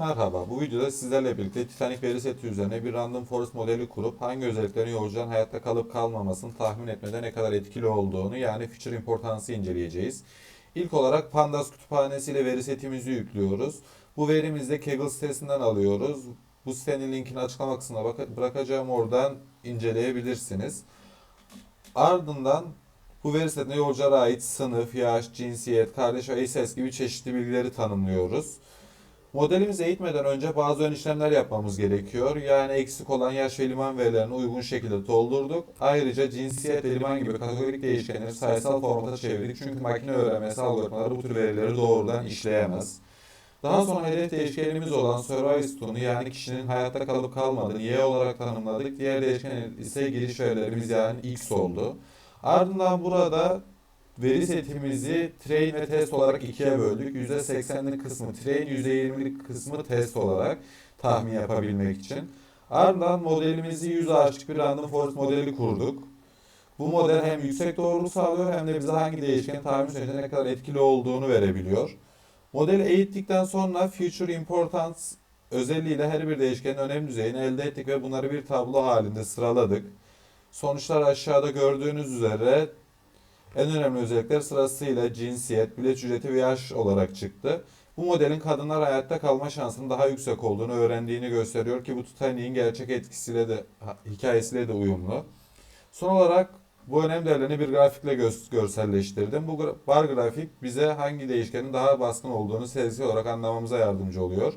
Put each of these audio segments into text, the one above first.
Merhaba, bu videoda sizlerle birlikte Titanic veri seti üzerine bir random forest modeli kurup hangi özelliklerin yolcuların hayatta kalıp kalmamasını tahmin etmede ne kadar etkili olduğunu yani feature importance'ı inceleyeceğiz. İlk olarak Pandas kütüphanesiyle veri setimizi yüklüyoruz. Bu verimizi de Kaggle sitesinden alıyoruz. Bu sitenin linkini açıklama kısmına bırakacağım oradan inceleyebilirsiniz. Ardından bu veri setine yolculara ait sınıf, yaş, cinsiyet, kardeş ve ses gibi çeşitli bilgileri tanımlıyoruz. Modelimizi eğitmeden önce bazı ön işlemler yapmamız gerekiyor. Yani eksik olan yaş ve liman verilerini uygun şekilde doldurduk. Ayrıca cinsiyet ve liman gibi kategorik değişkenleri sayısal formata çevirdik. Çünkü makine öğrenmesi algoritmaları bu tür verileri doğrudan işleyemez. Daha sonra hedef değişkenimiz olan survival sütunu yani kişinin hayatta kalıp kalmadığını y olarak tanımladık. Diğer değişken ise giriş verilerimiz yani x oldu. Ardından burada veri setimizi train ve test olarak ikiye böldük. %80'lik kısmı train, %20'lik kısmı test olarak tahmin yapabilmek için. Ardından modelimizi 100 açık bir random forest modeli kurduk. Bu model hem yüksek doğruluk sağlıyor hem de bize hangi değişken tahmin sürecinde ne kadar etkili olduğunu verebiliyor. Modeli eğittikten sonra Future Importance özelliğiyle her bir değişkenin önem düzeyini elde ettik ve bunları bir tablo halinde sıraladık. Sonuçlar aşağıda gördüğünüz üzere en önemli özellikler sırasıyla cinsiyet, bilet ücreti ve yaş olarak çıktı. Bu modelin kadınlar hayatta kalma şansının daha yüksek olduğunu öğrendiğini gösteriyor ki bu Titanic'in gerçek etkisiyle de hikayesiyle de uyumlu. Son olarak bu önem değerlerini bir grafikle gö- görselleştirdim. Bu gra- bar grafik bize hangi değişkenin daha baskın olduğunu sezgi olarak anlamamıza yardımcı oluyor.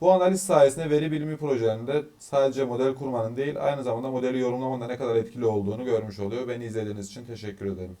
Bu analiz sayesinde veri bilimi projelerinde sadece model kurmanın değil aynı zamanda modeli yorumlamanın ne kadar etkili olduğunu görmüş oluyor. Beni izlediğiniz için teşekkür ederim.